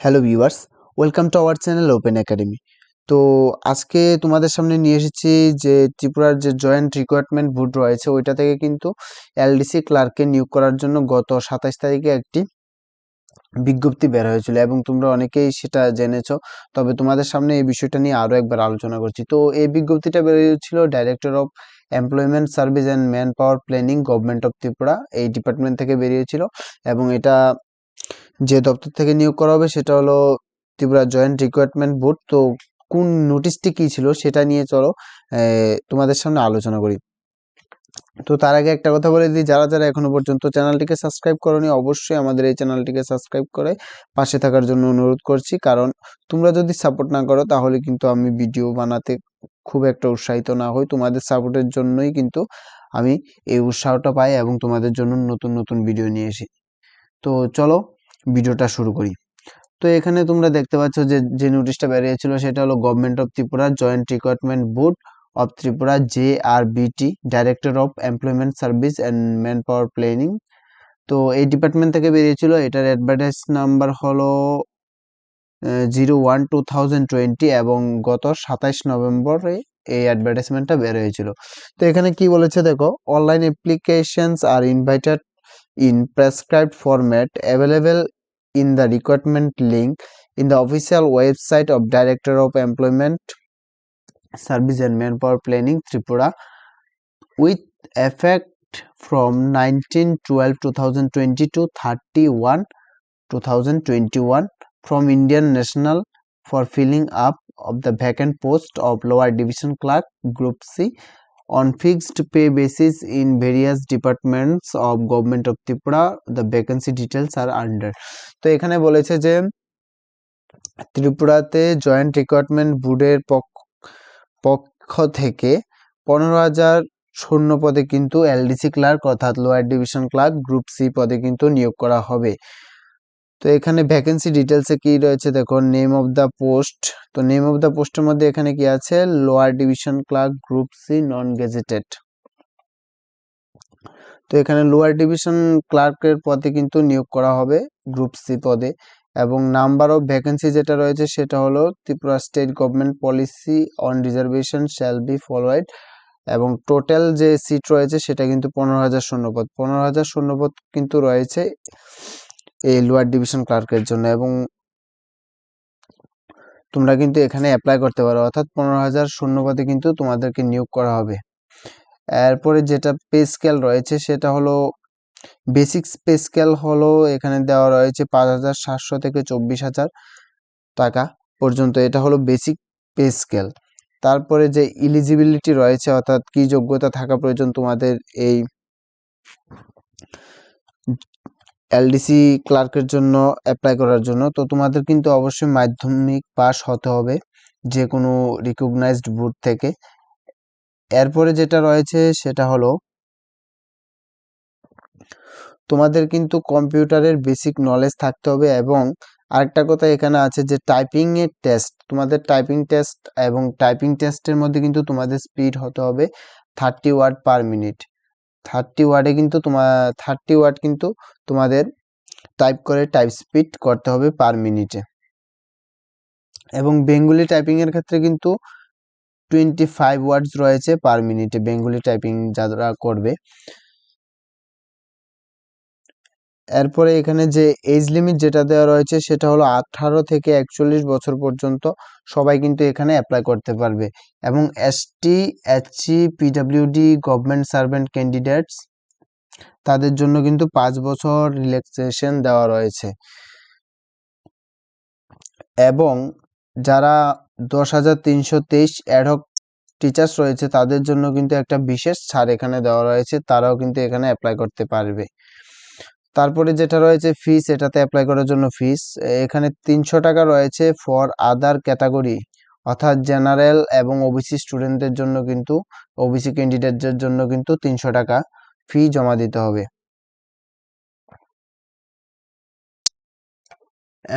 Hello viewers, welcome to our channel open academy. তো আজকে তোমাদের সামনে নিয়ে এসেছি যে ত্রিপুরার যে জয়েন্ট রিক্রুটমেন্ট বোর্ড রয়েছে, ওইটা থেকে কিন্তু এলডিসি ক্লার্ককে নিয়োগ করার জন্য গত সাতাশ তারিখে একটি বিজ্ঞপ্তি বের হয়েছিল এবং তোমরা অনেকেই সেটা জেনেছো, তবে তোমাদের সামনে এই বিষয়টা নিয়ে আরও একবার আলোচনা করছি। তো এই বিজ্ঞপ্তিটা বেরিয়েছিল director of employment service and manpower planning government of Tripura এই ডিপার্টমেন্ট থেকে বেরিয়েছিল এবং এটা যে দপ্তর থেকে নিয়োগ করা হবে সেটা হলো ত্রিপুরা জয়েন্ট রিক্রুটমেন্ট বোর্ড। তো কোন নোটিশটি কী ছিল সেটা নিয়ে চলো তোমাদের সামনে আলোচনা করি। তো তার আগে একটা কথা বলে দিই, যারা যারা এখনও পর্যন্ত চ্যানেলটিকে সাবস্ক্রাইব করনি, অবশ্যই আমাদের এই চ্যানেলটিকে সাবস্ক্রাইব করে পাশে থাকার জন্য অনুরোধ করছি। কারণ তোমরা যদি সাপোর্ট না করো, তাহলে কিন্তু আমি ভিডিও বানাতে খুব একটা উৎসাহিত না হই। তোমাদের সাপোর্টের জন্যই কিন্তু আমি এই উৎসাহটা পাই এবং তোমাদের জন্য নতুন নতুন ভিডিও নিয়ে এসি। তো চলো ভিডিওটা শুরু করি। তো এখানে তোমরা দেখতে পাচ্ছ যে যে নোটিশটা বেরিয়েছিল সেটা হলো government of Tripura joint recruitment board of Tripura J R BT director of employment service and manpower planning তো এই ডিপার্টমেন্ট থেকে বেরিয়েছিল, এটার অ্যাডভার্টাইজ নাম্বার হলো zero one two thousand twenty এবং গত সাতাইশ নভেম্বরে এই অ্যাডভার্টাইজমেন্টটা বের হয়েছিল তো এখানে কি বলেছে দেখো online applications are invited in prescribed format available in the recruitment link in the official website of Director of Employment Service and Manpower Planning Tripura with effect from 19-12-2020 to 31-2021 from Indian National for filling up of the vacant post of lower division clerk group C on fixed pay basis in various departments of government of Tripura, the vacancy details are under. তো এখানে বলেছে যে, ত্রিপুরাতে joint recruitment বোর্ডের পক্ষ থেকে পনেরো হাজার শূন্য পদে কিন্তু এলডিসি ক্লার্ক অর্থাৎ lower division clerk group C পদে কিন্তু নিয়োগ করা হবে। তো এখানে ভ্যাকেন্সি ডিটেলসে কি রয়েছে? দেখো নেম অফ দ্য পোস্ট তো নেম অফ দ্য পোস্টের মধ্যে এখানে কি আছে? Lower division clerk group C non gazetted তো এখানে লোয়ার ডিভিশন ক্লার্কের পদে কিন্তু নিয়োগ করা হবে গ্রুপ সি পদে। এবং নাম্বার অফ ভ্যাকেন্সি যেটা রয়েছে, সেটা হলো Tripura state government policy on reservation shall be followed এবং টোটাল যে সিট রয়েছে, সেটা কিন্তু পনেরো হাজার শূন্যপদ। পনেরো হাজার শূন্যপদ কিন্তু রয়েছে। এই লোয়ার ডিভিশন ক্লার্কের জন্য এবং তোমরা কিন্তু এখানে অ্যাপ্লাই করতে পারো। অর্থাৎ পনেরো হাজার শূন্যপদে কিন্তু তোমাদেরকে নিয়োগ করা হবে। এরপরে যেটা পে স্কেল রয়েছে সেটা হলো বেসিক পে স্কেল হলো এখানে দেওয়া রয়েছে পাঁচ হাজার সাতশো থেকে চব্বিশ হাজার টাকা পর্যন্ত। এটা হলো বেসিক পে স্কেল তারপরে যে ইলিজিবিলিটি রয়েছে অর্থাৎ কি যোগ্যতা থাকা প্রয়োজন তোমাদের এই এলডিসি ক্লার্কের জন্য অ্যাপ্লাই করার জন্য, তো তোমাদের কিন্তু অবশ্যই মাধ্যমিক পাস হতে হবে যে কোনো রিকগনাইজড বোর্ড থেকে। এরপরে যেটা রয়েছে, সেটা হলো, তোমাদের কিন্তু কম্পিউটারের বেসিক নলেজ থাকতে হবে এবং আরেকটা কথা এখানে আছে যে টাইপিং এর টেস্ট তোমাদের টাইপিং টেস্ট এবং টাইপিং টেস্টের মধ্যে কিন্তু তোমাদের স্পিড হতে হবে thirty word per minute thirty ওয়ার্ডে কিন্তু তোমার থার্টি ওয়ার্ড কিন্তু তোমাদের টাইপ করে টাইপ স্পিড করতে হবে পার মিনিটে এবং বেঙ্গুলি টাইপিংয়ের ক্ষেত্রে কিন্তু টোয়েন্টি ফাইভ ওয়ার্ডস রয়েছে পার মিনিটে বেঙ্গুলি টাইপিং যারা করবে। এরপরে এখানে যে এজ লিমিট যেটা দেওয়া রয়েছে সেটা হলো আঠারো থেকে একচল্লিশ বছর পর্যন্ত সবাই কিন্তু এখানে অ্যাপ্লাই করতে পারবে। এবং ST HC PWD government servant candidates তাদের জন্য কিন্তু পাঁচ বছর রিল্যাক্সেশন দেওয়া রয়েছে। এবং যারা দশ হাজার তিনশো তেইশ অ্যাডহক টিচার্স রয়েছে, তাদের জন্য কিন্তু একটা বিশেষ ছাড় এখানে দেওয়া রয়েছে, তারাও কিন্তু এখানে অ্যাপ্লাই করতে পারবে। তারপরে যেটা রয়েছে ফিস এটাতে অ্যাপ্লাই করার জন্য ফিস এখানে তিনশো টাকা রয়েছে ফর আদার ক্যাটাগরি অর্থাৎ জেনারেল এবং ওবিসি স্টুডেন্টদের জন্য কিন্তু ওবিসি ক্যান্ডিডেটদের জন্য কিন্তু তিনশো টাকা ফি জমা দিতে হবে।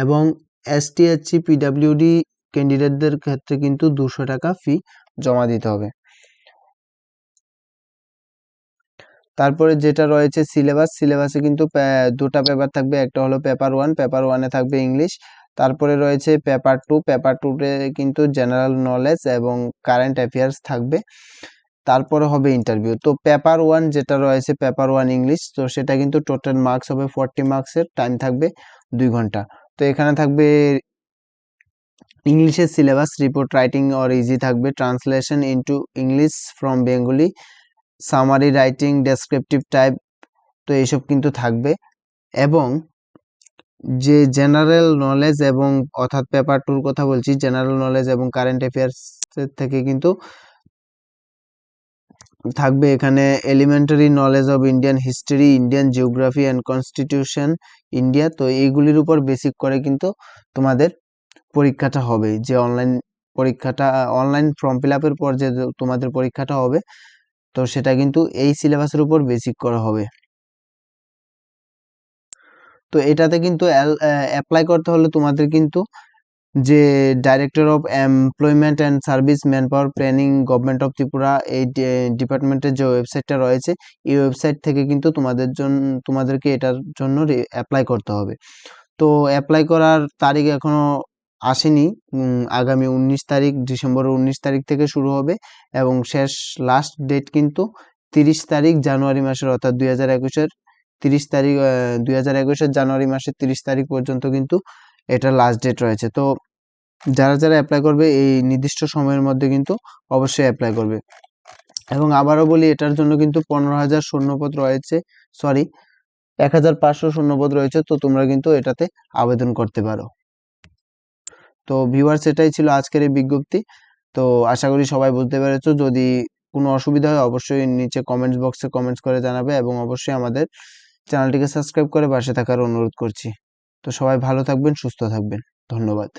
এবং এস এসটি এইচসি পিডাব্লিউডি ক্যান্ডিডেটদের ক্ষেত্রে কিন্তু দুশো টাকা ফি জমা দিতে হবে। তারপরে যেটা রয়েছে সিলেবাস সিলেবাসে কিন্তু দুটা পেপার থাকবে, একটা হলো পেপার ওয়ান পেপার ওয়ানে থাকবে ইংলিশ তারপরে রয়েছে পেপার টু পেপার টুতে কিন্তু জেনারেল নলেজ এবং কারেন্ট অ্যাফেয়ার্স থাকবে, তারপরে হবে ইন্টারভিউ তো পেপার ওয়ান যেটা রয়েছে পেপার ওয়ান ইংলিশ তো সেটা কিন্তু টোটাল মার্কস হবে ফোরটি মার্কসের টাইম থাকবে দুই ঘণ্টা, তো এখানে থাকবে ইংলিশের syllabus report writing or essay থাকবে translation into English from Bengali summary writing descriptive type তো এইসব কিন্তু থাকবে। এবং যে জেনারেল নলেজ এবং অর্থাৎ পেপার টুর কথা বলছি জেনারেল নলেজ এবং কারেন্ট অ্যাফেয়ার্স থেকে কিন্তু থাকবে এখানে elementary knowledge of Indian history Indian geography and constitution India তো এইগুলির উপর বেসিক করে কিন্তু তোমাদের পরীক্ষাটা হবে। যে অনলাইন পরীক্ষাটা অনলাইন ফর্ম ফিল আপের পর যে তোমাদের পরীক্ষাটা হবে তো সেটা কিন্তু এই সিলেবাসের উপর বেসিক করা হবে। তো এটাতে কিন্তু অ্যাপ্লাই করতে হলে তোমাদের কিন্তু যে director of employment and service manpower planning government of Tripura এই ডিপার্টমেন্টের যে ওয়েবসাইটটা রয়েছে, এই ওয়েবসাইট থেকে কিন্তু তোমাদের জন্য তোমাদেরকে এটার জন্য অ্যাপ্লাই করতে হবে। তো অ্যাপ্লাই করার তারিখ এখনও আসেনি। আগামী উনিশ তারিখ, ডিসেম্বরের উনিশ তারিখ থেকে শুরু হবে এবং শেষ লাস্ট ডেট কিন্তু তিরিশ তারিখ জানুয়ারি মাসের, অর্থাৎ দুই হাজার একুশের তিরিশ তারিখ দুই হাজার একুশের জানুয়ারি মাসের তিরিশ তারিখ পর্যন্ত কিন্তু এটা লাস্ট ডেট রয়েছে। তো যারা যারা অ্যাপ্লাই করবে এই নির্দিষ্ট সময়ের মধ্যে কিন্তু অবশ্যই অ্যাপ্লাই করবে। এবং আবারও বলি, এটার জন্য কিন্তু পনেরো হাজার শূন্যপদ রয়েছে সরি এক হাজার পাঁচশো শূন্যপদ রয়েছে, তো তোমরা কিন্তু এটাতে আবেদন করতে পারো। তো ভিউয়ার্স সেটাই ছিল আজকের এই বিজ্ঞপ্তি। তো আশা করি সবাই বুঝতে পেরেছ, যদি কোনো অসুবিধা হয় অবশ্যই নিচে কমেন্টস বক্সে কমেন্টস করে জানাবে এবং অবশ্যই আমাদের চ্যানেলটিকে সাবস্ক্রাইব করে পাশে থাকার অনুরোধ করছি। তো সবাই ভালো থাকবেন, সুস্থ থাকবেন। ধন্যবাদ।